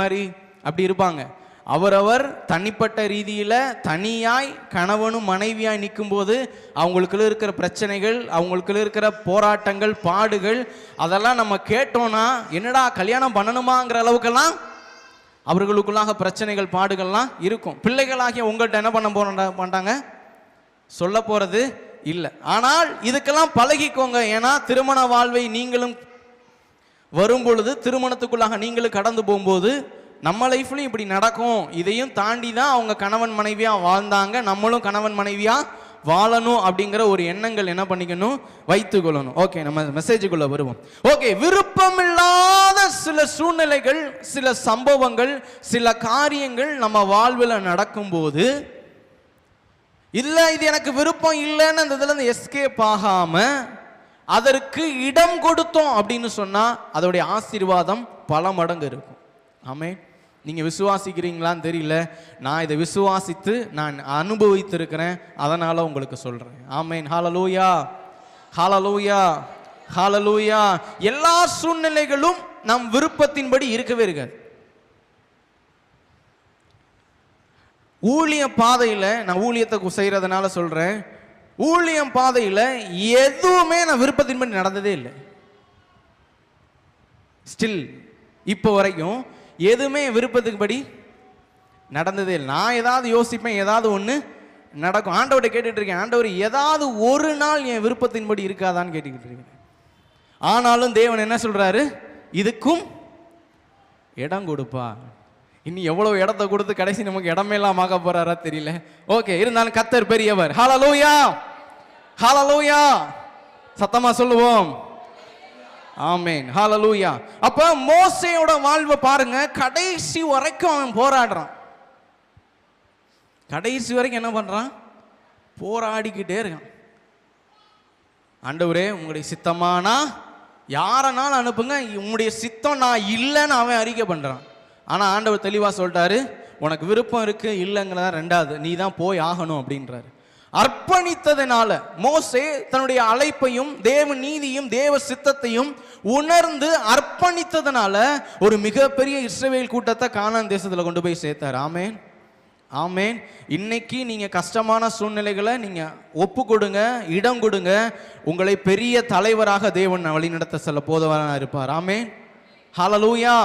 மாதிரி அப்படி இருப்பாங்க. அவரவர் தனிப்பட்ட ரீதியில் தனியாய் கணவனும் மனைவியாய் நிற்கும்போது அவங்களுக்குள்ள இருக்கிற பிரச்சனைகள் அவங்களுக்குள்ள இருக்கிற போராட்டங்கள் பாடுகள் அதெல்லாம் நம்ம கேட்டோம்னா என்னடா கல்யாணம் பண்ணணுமாங்கிற அளவுக்கெல்லாம் அவர்களுக்குள்ளாக பிரச்சனைகள் பாடுகள்லாம் இருக்கும். பிள்ளைகளாகிய உங்கள்கிட்ட என்ன பண்ண போற மாட்டாங்க? சொல்ல போகிறது இல்லை. ஆனால் இதுக்கெல்லாம் பழகிக்கோங்க. ஏன்னா திருமண வாழ்வை நீங்களும் வரும்பொழுது திருமணத்துக்குள்ளாக நீங்களும் கடந்து போகும்போது நம்ம லைஃப்லையும் இப்படி நடக்கும். இதையும் தாண்டி தான் அவங்க கணவன் மனைவியாக வாழ்ந்தாங்க. நம்மளும் கணவன் மனைவியாக வாழணும் அப்படிங்கிற ஒரு எண்ணங்கள் என்ன பண்ணிக்கணும்? வைத்துக்கொள்ளணும் ஓகே நம்ம மெசேஜுக்குள்ள வருவோம். ஓகே விருப்பமில்லாத சில சூழ்நிலைகள் சில சம்பவங்கள் சில காரியங்கள் நம்ம வாழ்வில் நடக்கும்போது இல்லை இது எனக்கு விருப்பம் இல்லைன்னு அந்த இதில் எஸ்கேப் ஆகாமல் அதற்கு இடம் கொடுத்தோம் அப்படின்னு சொன்னால் அதோடைய ஆசீர்வாதம் பல மடங்கு இருக்கும். ஆமே நீங்கள் விசுவாசிக்கிறீங்களான்னு தெரியல. நான் இதை விசுவாசித்து நான் அனுபவித்திருக்கிறேன். அதனால் உங்களுக்கு சொல்கிறேன் ஆமேன். ஹாலலூயா ஹாலலூயா ஹாலலூயா எல்லா சூழ்நிலைகளும் நம் விருப்பத்தின்படி இருக்கவே இருக்காது. ஊழிய பாதையில் நான் ஊழியத்தை செய்கிறதுனால சொல்கிறேன் ஊழியம் பாதையில் எதுவுமே நான் விருப்பத்தின்படி நடந்ததே இல்லை. ஸ்டில் இப்போ வரைக்கும் எதுவுமே விருப்பத்துக்கு படி நடந்ததே இல்லை. நான் ஏதாவது யோசிப்பேன் ஏதாவது ஒன்று நடக்கும். ஆண்டவர்கிட்ட கேட்டுட்டு இருக்கேன் ஆண்டவர் ஏதாவது ஒரு நாள் என் விருப்பத்தின்படி இருக்காதான்னு கேட்டுக்கிட்டு இருக்கேன். ஆனாலும் தேவன் என்ன சொல்கிறாரு இதுக்கும் இடம் கொடுப்பா இனி எவ்வளவு இடத்த கொடுத்து கடைசி நமக்கு இடமே இல்லாம ஆக போறாரா தெரியல. ஓகே இருந்தாலும் கத்தர் பெரியவர். ஹாலலூயா ஹாலலூயா சத்தமா சொல்லுவோம். ஆமேன் ஹாலலூயா அப்ப மோசையோட வாழ்வை பாருங்க கடைசி வரைக்கும் அவன் போராடுறான். கடைசி வரைக்கும் என்ன பண்றான்? போராடிக்கிட்டே இருக்கான். ஆண்டவரே உங்களுடைய சித்தமானா யாரனாலும் அனுப்புங்க? உங்களுடைய சித்தம் நான் இல்லைன்னு அவன் அறிக்கை பண்றான். ஆனால் ஆண்டவர் தெளிவாக சொல்லிட்டாரு உனக்கு விருப்பம் இருக்கு இல்லைங்கிறதா ரெண்டாவது நீ தான் போய் ஆகணும் அப்படின்றாரு. அர்ப்பணித்ததுனால மோசே தன்னுடைய அழைப்பையும் தேவ நீதியும் தேவ சித்தத்தையும் உணர்ந்து அர்ப்பணித்ததுனால ஒரு மிகப்பெரிய இஸ்ரவேல் கூட்டத்தை காணான் தேசத்தில் கொண்டு போய் சேர்த்தார். ஆமேன். ஆமேன். இன்னைக்கு நீங்கள் கஷ்டமான சூழ்நிலைகளை நீங்கள் ஒப்பு கொடுங்க இடம் கொடுங்க. உங்களை பெரிய தலைவராக தேவன் வழிநடத்த செல்ல போதவராக இருப்பார். ஆமேன். ஹலலூயா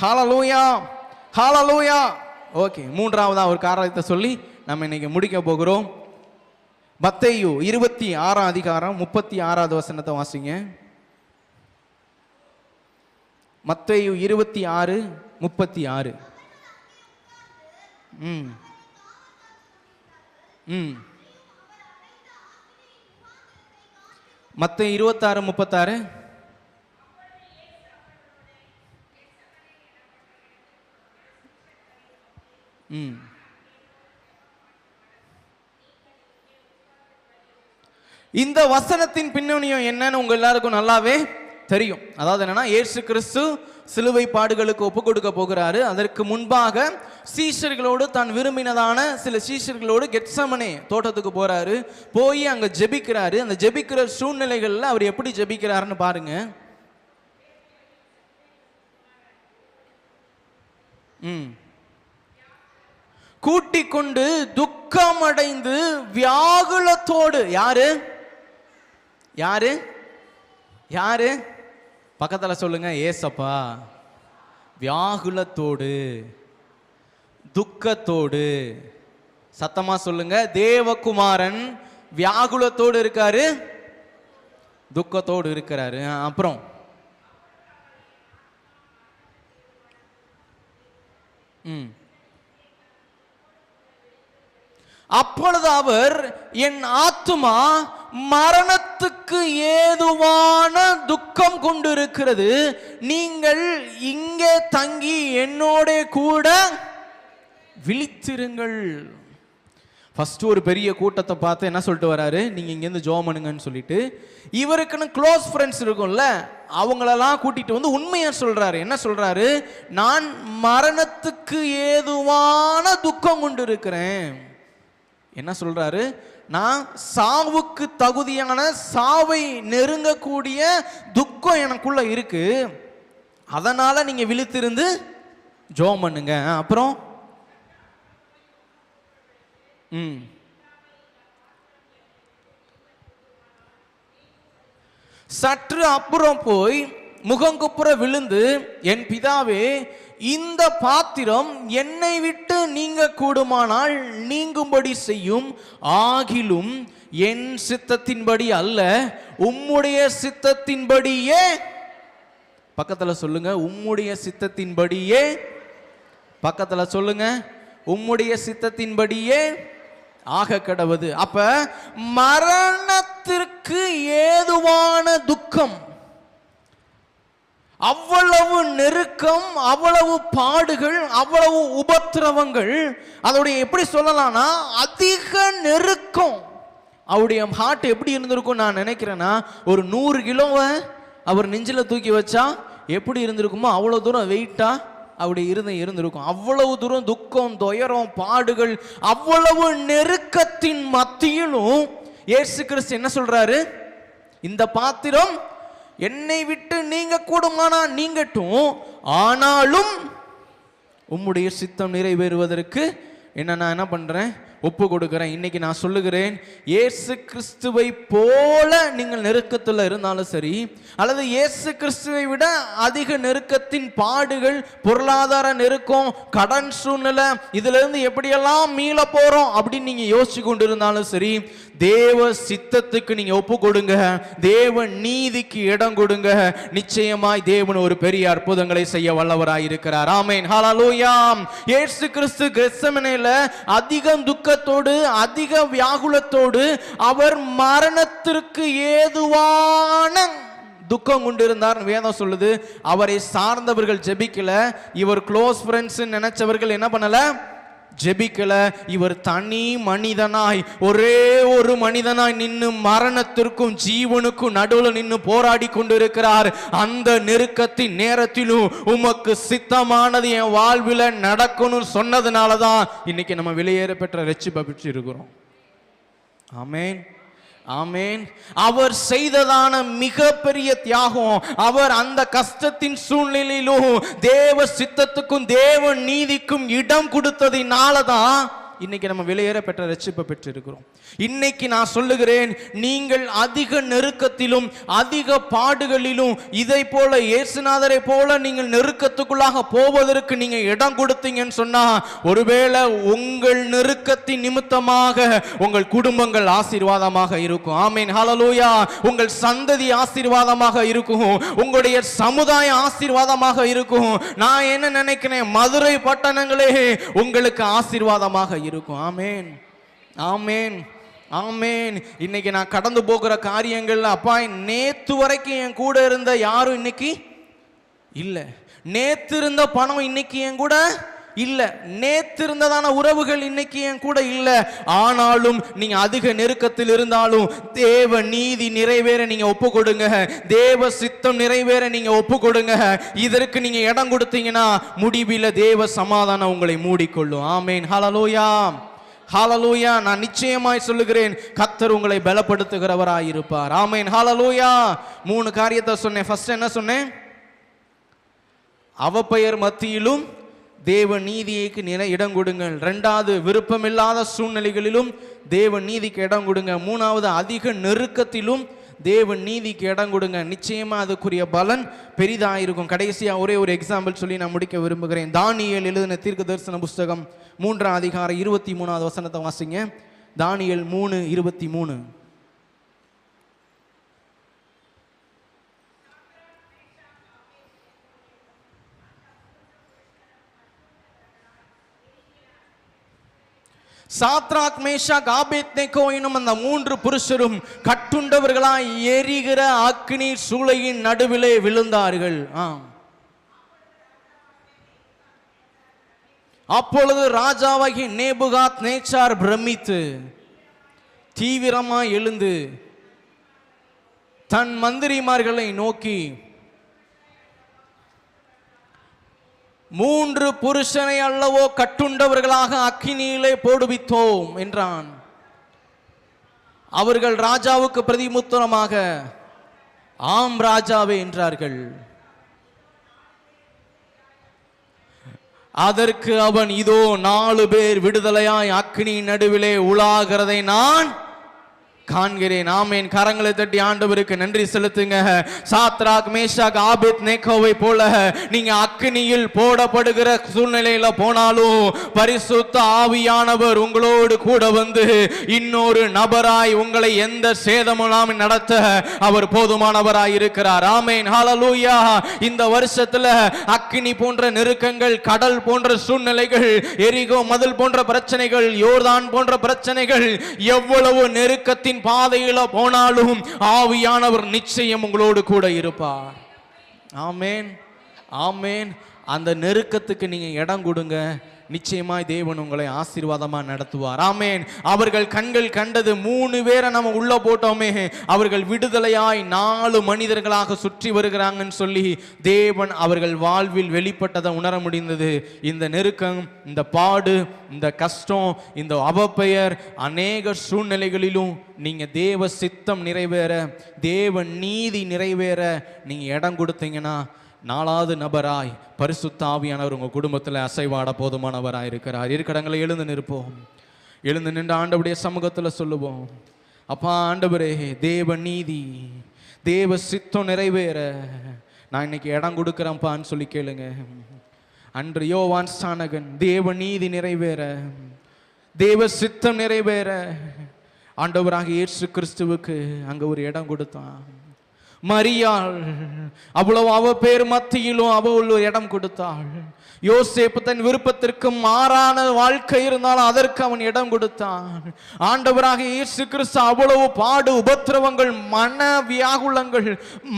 ஹாலலூயா ஹாலலூயா ஓகே மூன்றாவதா ஒரு காரணத்தை சொல்லி நம்ம இன்னைக்கு முடிக்க போகிறோம். மத்தேயு இருபத்தி ஆறாம் அதிகாரம் முப்பத்தி ஆறாவது வசனத்தை வாசிங்க. மத்தையு இருபத்தி ஆறு முப்பத்தி ஆறு ம். ம். மற்ற இருபத்தாறு முப்பத்தாறு. இந்த வசனத்தின் பின்னணியம் என்னன்னு உங்க எல்லாருக்கும் நல்லாவே தெரியும். அதாவது என்னன்னா ஏசு கிறிஸ்து சிலுவை பாடுகளுக்கு ஒப்பு கொடுக்க போகிறாரு. அதற்கு முன்பாக சீஷர்களோடு தான் விரும்பினதான சில சீஷர்களோடு கெட்சமனே தோட்டத்துக்கு போறாரு. போய் அங்க ஜெபிக்கிறாரு. அந்த ஜெபிக்கிற சூழ்நிலைகள்ல அவர் எப்படி ஜெபிக்கிறாருன்னு பாருங்க. ம். கூட்டிக் கொண்டு துக்கமடைந்து வியாகுலத்தோடு யாரு? யாரு? யாரு? பக்கத்துல சொல்லுங்க ஏசப்பா. வியாகுலத்தோடு துக்கத்தோடு. சத்தமா சொல்லுங்க தேவகுமாரன் வியாகுலத்தோடு இருக்காரு துக்கத்தோடு இருக்கிறாரு. அப்புறம். ம். அப்பொழுது அவர் என் ஆத்துமா மரணத்துக்கு ஏதுவான துக்கம் கொண்டிருக்கிறது. நீங்கள் இங்கே தங்கி என்னோட கூட விழித்திருங்கள். ஃபஸ்ட்டு ஒரு பெரிய கூட்டத்தை பார்த்து என்ன சொல்லிட்டு வராரு? நீங்கள் இங்கேருந்து ஜோம் பண்ணுங்கன்னு சொல்லிட்டு. இவருக்குன்னு க்ளோஸ் ஃப்ரெண்ட்ஸ் இருக்கும்ல அவங்களெல்லாம் கூட்டிகிட்டு வந்து உண்மையாக சொல்கிறாரு என்ன சொல்கிறாரு நான் மரணத்துக்கு ஏதுவான துக்கம் கொண்டு இருக்கிறேன் என்ன சொல்றாரு? நான் சாவுக்கு தகுதியான சாவை நெருங்கக்கூடிய துக்கம் எனக்குள்ள இருக்கு. அதனால நீங்க விழித்திருந்து ஜோம் பண்ணுங்க. அப்புறம் ம். சற்று அப்புறம் போய் முகங்குப்புற விழுந்து என் பிதாவே இந்த பாத்திரம் என்னை விட்டு நீங்க கூடுமானால் நீங்கும்படி செய்யும். ஆகிலும் என் சித்தத்தின்படி அல்ல உம்முடைய சித்தத்தின்படியே. பக்கத்துல சொல்லுங்க உம்முடைய சித்தத்தின்படியே. பக்கத்துல சொல்லுங்க உம்முடைய சித்தத்தின்படியே. ஆக கடவுது. அப்ப மரணத்திற்கு ஏதுவான துக்கம்? அவ்வளவு நெருக்கம் அவ்வளவு பாடுகள் அவ்வளவு உபத்திரவங்கள். அதோடைய எப்படி சொல்லலாம்னா அதிக நெருக்கம். அவருடைய ஹார்ட் எப்படி இருந்திருக்கும் நான் நினைக்கிறேன்னா ஒரு நூறு கிலோவை அவர் நெஞ்சில் தூக்கி வச்சா எப்படி இருந்திருக்குமோ அவ்வளோ தூரம் வெயிட்டாக அவருடைய இருதயம் இருந்திருக்கும். அவ்வளவு தூரம் துக்கம் துயரம் பாடுகள் அவ்வளவு நெருக்கத்தின் மத்தியிலும் ஏசு கிறிஸ்து என்ன சொல்றாரு? இந்த பாத்திரம் என்னை விட்டு நீங்க கூடுமானா நீங்கட்டும் ஆனாலும் உம்முடைய சித்தம் நிறைவேறுவதற்கு என்ன நான் என்ன பண்றேன்? ஒப்பு கொடுக்கிறேன் இன்னைக்கு நான் சொல்லுகிறேன் இயேசு கிறிஸ்துவை போல நீங்கள் நெருக்கத்தில் இருந்தாலும் சரி அல்லது இயேசு கிறிஸ்துவை விட அதிக நெருக்கத்தின் பாடுகள் பொருளாதார நெருக்கம் கடன் சூழ்நிலை இதுல இருந்து எப்படியெல்லாம் மீள போறோம் அப்படின்னு நீங்க யோசிச்சு கொண்டு இருந்தாலும் சரி தேவ சித்தத்துக்கு நீங்க ஒப்பு கொடுங்க தேவ நீதிக்கு இடம் கொடுங்க. நிச்சயமாய் தேவன் ஒரு பெரிய அற்புதங்களை செய்ய வல்லவராய் இருக்கிறார் ஆமேன். ஹalleluya. ஏசு கிறிஸ்து கெத்செமனேல அதிகம் துக்கத்தோடு அதிக வியாகுலத்தோடு அவர் மரணத்திற்கு ஏதுவான துக்கம் கொண்டிருந்தார் வேதம் சொல்லுது. அவரை சார்ந்தவர்கள் ஜெபிக்கல. இவர் க்ளோஸ் ஃப்ரெண்ட்ஸ் நினைச்சவர்கள் என்ன பண்ணல? ஜெபிக்கல. இவர் தனி மனிதனாய் ஒரே ஒரு மனிதனாய் நின்று மரணத்திற்கும் ஜீவனுக்கும் நடுவில் நின்று போராடி கொண்டிருக்கிறார். அந்த நெருக்கத்தின் நேரத்திலும் உமக்கு சித்தமானது என் வாழ்வில் நடக்கணும்னு சொன்னதுனால தான் இன்னைக்கு நம்ம வெளியேற பெற்ற ரட்சிப்பை பெற்று இருக்கிறோம் ஆமேன். ஆமேன். அவர் செய்ததான மிகப்பெரிய தியாகம் அவர் அந்த கஷ்டத்தின் சூழ்நிலையிலும் தேவ சித்தத்துக்கும் தேவ நீதிக்கும் இடம் கொடுத்ததினால தான் இன்னைக்கு நம்ம வெளியேற பெற்ற ரட்சிப்பை பெற்றிருக்கிறோம். இன்னைக்கு நான் சொல்லுகிறேன் நீங்கள் அதிக நெருக்கத்திலும் அதிக பாடுகளிலும் இதை போல இயேசுநாதரை போல நீங்கள் நெருக்கத்துக்குள்ளாக போவதற்கு நீங்க இடம் கொடுத்தீங்கன்னு சொன்னா ஒருவேளை உங்கள் நெருக்கத்தின் நிமித்தமாக உங்கள் குடும்பங்கள் ஆசீர்வாதமாக இருக்கும். ஆமீன். ஹலலூயா உங்கள் சந்ததி ஆசீர்வாதமாக இருக்கும். உங்களுடைய சமுதாயம் ஆசீர்வாதமாக இருக்கும். நான் என்ன நினைக்கிறேன்? மதுரை பட்டணங்களே உங்களுக்கு ஆசீர்வாதமாக இருக்கும் இருக்கும். ஆமேன். ஆமேன். ஆமேன். இன்னைக்கு நான் கடந்து போகிற காரியங்கள்ல அப்பா நேத்து வரைக்கும் என் கூட இருந்த யாரும் இன்னைக்கு இல்லை. நேத்து இருந்த பணம் இன்னைக்கு என் கூட இல்ல நேத்து இருந்ததான உறவுகள் இன்னைக்கு என் கூட இல்ல. ஆனாலும் நீங்க அதிக நெருக்கத்தில் இருந்தாலும் தேவ நீதி நிறைவேற நீங்க ஒப்பு கொடுங்க தேவ சித்தம் நிறைவேற நீங்க ஒப்பு கொடுங்க இதற்கு நீங்க இடம் கொடுத்தீங்கன்னா முடிவில் தேவ சமாதானம் உங்களை மூடிக்கொள்ளும். ஆமேன். ஹலலோயா ஹாலலூயா நான் நிச்சயமாய் சொல்லுகிறேன் கத்தர் உங்களை பலப்படுத்துகிறவராய் இருப்பார் ஆமேன். ஹாலலூயா மூணு காரியத்தை சொன்னேன். ஃபர்ஸ்ட் என்ன சொன்னேன்? அவப்பெயர் மத்தியிலும் தேவ நீதிக்கு நிலை இடம் கொடுங்கள். ரெண்டாவது விருப்பமில்லாத சூழ்நிலைகளிலும் தேவ நீதிக்கு இடம் கொடுங்க. மூணாவது அதிக நெருக்கத்திலும் தேவ நீதிக்கு இடம் கொடுங்க. நிச்சயமாக அதுக்குரிய பலன் பெரிதாயிருக்கும் இருக்கும். ஒரே ஒரு எக்ஸாம்பிள் சொல்லி நான் முடிக்க விரும்புகிறேன். தானியல் எழுதின தீர்க்க தரிசன புஸ்தகம் மூன்றாம் அதிகாரம் இருபத்தி மூணாவது வசனத்தை வாசிங்க. தானியல் மூணு இருபத்தி மூணு. சாத்ராக் மேஷாக் ஆபேத்நேகோ எனும் அந்த மூன்று புருஷரும் கட்டுண்டவர்களாய் எரிகிற அக்னி சூளையின் நடுவிலே விழுந்தார்கள். ஆம். அப்பொழுது ராஜாவாகி நேபுகாத் நேச்சார் பிரமித்து தீவிரமாய் எழுந்து தன் மந்திரிமார்களை நோக்கி மூன்று புருஷனை அல்லவோ கட்டுண்டவர்களாக அக்கினியிலே போடுவித்தோம் என்றான். அவர்கள் ராஜாவுக்கு பிரதிமுத்தரமாக ஆம் ராஜாவே என்றார்கள். அதற்கு அவன் இதோ நாலு பேர் விடுதலையாய் அக்னி நடுவிலே உலாகிறதை நான் காண்கிறேன். ஆமேன். கரங்களை தட்டி ஆண்டவருக்கு நன்றி செலுத்துங்க. சாத்ராக் மேஷாக் ஆபித் நேக்கோவை போல நீங்க அக்னியில் போடப்படுகிற சூழ்நிலையில போனாலும் பரிசுத்த ஆவியானவர் உங்களோடு கூட வந்து இன்னொரு நபராய் உங்களை எந்த சேதமும் நடத்த அவர் போதுமானவராய் இருக்கிறார். ஆமேன். ஹalleluya. இந்த வருஷத்துல அக்னி போன்ற நெருக்கங்கள் கடல் போன்ற சூழ்நிலைகள் எரிகோ மதில் போன்ற பிரச்சனைகள் யோர்தான் போன்ற பிரச்சனைகள் எவ்வளவு நெருக்கத்தின் பாதையில போனாலும் ஆவியானவர் நிச்சயம் உங்களோடு கூட இருப்பார். ஆமேன். ஆமேன். அந்த நெருக்கத்துக்கு நீங்க இடம் கொடுங்க. நிச்சயமாய் தேவன் உங்களை ஆசீர்வாதமா நடத்துவார். ஆமேன். அவர்கள் கண்கள் கண்டது மூணு பேரை நம்ம உள்ள போட்டோமே. அவர்கள் விடுதலையாய் நாலு மனிதர்களாக சுற்றி வருகிறாங்கன்னு சொல்லி தேவன் அவர்கள் வாழ்வில் வெளிப்பட்டதை உணர முடிந்தது. இந்த நெருக்கம் இந்த பாடு இந்த கஷ்டம் இந்த அவப்பெயர் அநேக சூழ்நிலைகளிலும் நீங்க தேவ சித்தம் நிறைவேற தேவ நீதி நிறைவேற நீங்க இடம் கொடுத்தீங்கன்னா நாலாவது நபராய் பரிசுத்தாவியானவர் உங்கள் குடும்பத்தில் அசைவாட போதுமானவராக இருக்கிறார். இருக்கடங்களை எழுந்து நிற்போம். எழுந்து நின்று ஆண்டவுடைய சமூகத்தில் சொல்லுவோம். அப்பா ஆண்டவரே தேவ நீதி தேவ சித்தம் நிறைவேற. நான் இன்னைக்கு இடம் கொடுக்குறேன்ப்பான்னு சொல்லி கேளுங்க. அன்று யோவான் ஸ்தானகன் தேவ நீதி நிறைவேற. தேவ சித்தம் நிறைவேற. ஆண்டவராக இயேசு கிறிஸ்துவுக்கு அங்கே ஒரு இடம் கொடுத்தான். மரியாள். அவ்வளவு அவ பேர் மத்தியிலும் அவ ஒரு இடம் கொடுத்தாள். யோசேப்பு தன் விருப்பத்திற்கு மாறான வாழ்க்கை இருந்தாலும் அதற்கு அவன் இடம் கொடுத்தான். ஆண்டவராக இயேசு கிறிஸ்து அவ்வளவு பாடு உபத்திரவங்கள் மன வியாகுலங்கள்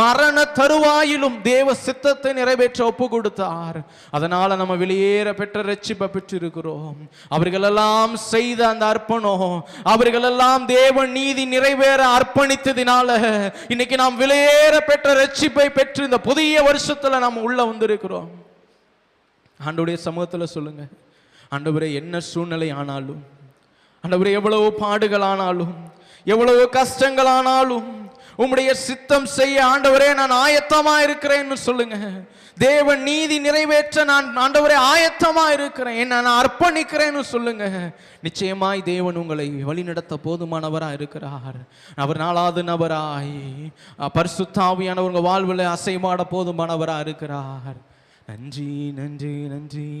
மரண தருவாயிலும் தேவ சித்தத்தை நிறைவேற்ற ஒப்பு கொடுத்தார். அதனால நம்ம வெளியேற பெற்ற ரட்சிப்பை பெற்றிருக்கிறோம். அவர்களெல்லாம் செய்த அந்த அர்ப்பணம் அவர்களெல்லாம் தேவ நீதி நிறைவேற அர்ப்பணித்ததினால இன்னைக்கு நாம் வெளியேற பெற்ற ரட்சிப்பை பெற்று இந்த புதிய வருஷத்துல நாம் உள்ள வந்திருக்கிறோம். ஆண்டவுடைய சமூகத்தில் சொல்லுங்க. ஆண்டவரே என்ன சூழ்நிலை ஆனாலும் ஆண்டவரே எவ்வளவு பாடுகள் ஆனாலும் எவ்வளவு கஷ்டங்கள் ஆனாலும் உம்முடைய சித்தம் செய்ய ஆண்டவரே நான் ஆயத்தமா இருக்கிறேன்னு சொல்லுங்க. தேவ நீதி நிறைவேற்ற நான் ஆண்டவரே ஆயத்தமா இருக்கிறேன். நான் அர்ப்பணிக்கிறேன்னு சொல்லுங்க. நிச்சயமாய் தேவன் உங்களை வழிநடத்த போதுமானவராக இருக்கிறார். அவர் நாலாவது நபராய் அஹ், உங்கள் வாழ்வில் அசைமாட போதுமானவராக இருக்கிறார். நன்றி நன்றி நன்றி.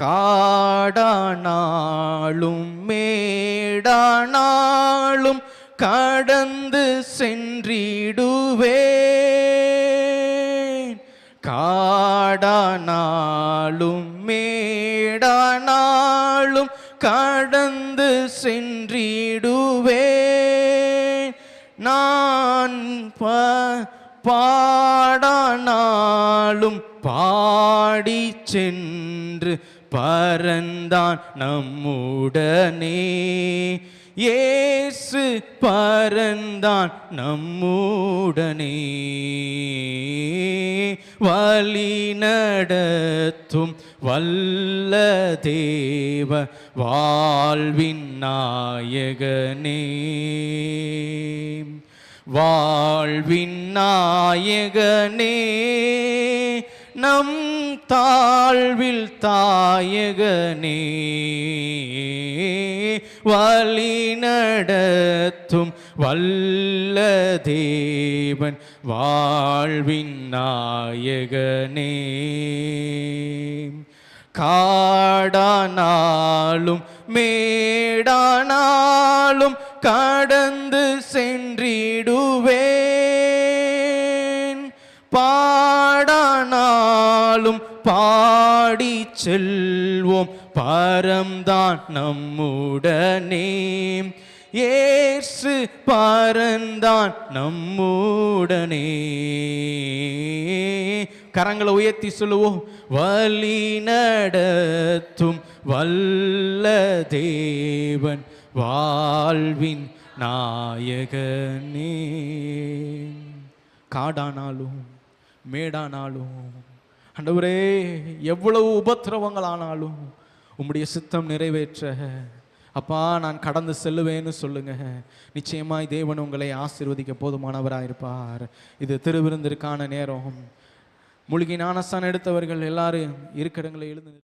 காடானாலும் மேடானாலும் கடந்து சென்றிடுவேன். காடானாலும் மேடானாலும் கடந்து சென்றிடுவேன். நான் ப பாடானாலும் பாடி சென்று பரந்தான் நம்முடனே. ஏசு பரந்தான் நம்முடனே. வழி நடத்தும் வல்ல தேவ வாழ்வின் நாயகனே. வாழ்வின் நாயகனே நம் தாழ்வில் தாயகனே வழி நடத்தும் வல்ல தேவன் வாழ்வின் நாயகனே. காடானாலும் மேடானாலும் கடந்து சென்றிடுவே. பாடி செல்வோம். பரம்தான் நம்முடனே. ஏசு பரந்தான் நம்முடனே. கரங்களை உயர்த்தி சொல்லுவோம். வழி நடத்தும் வல்ல தேவன் வாழ்வின் நாயகனே. காடானாலும் மேடானாலும் ஆண்டவரே எவ்வளவு உபத்திரவங்கள் ஆனாலும் உம்முடைய சித்தம் நிறைவேற்ற. அப்பா நான் கடந்து செல்லுவேன்னு சொல்லுங்க. நிச்சயமாய் தேவன் உங்களை ஆசிர்வதிக்க போதுமானவராக இருப்பார் இது திருவிருந்திற்கான நேரம். மூலிகை ஞானஸ்தானம் எடுத்தவர்கள் எல்லாரும் இருக்கிறங்களை எழுந்து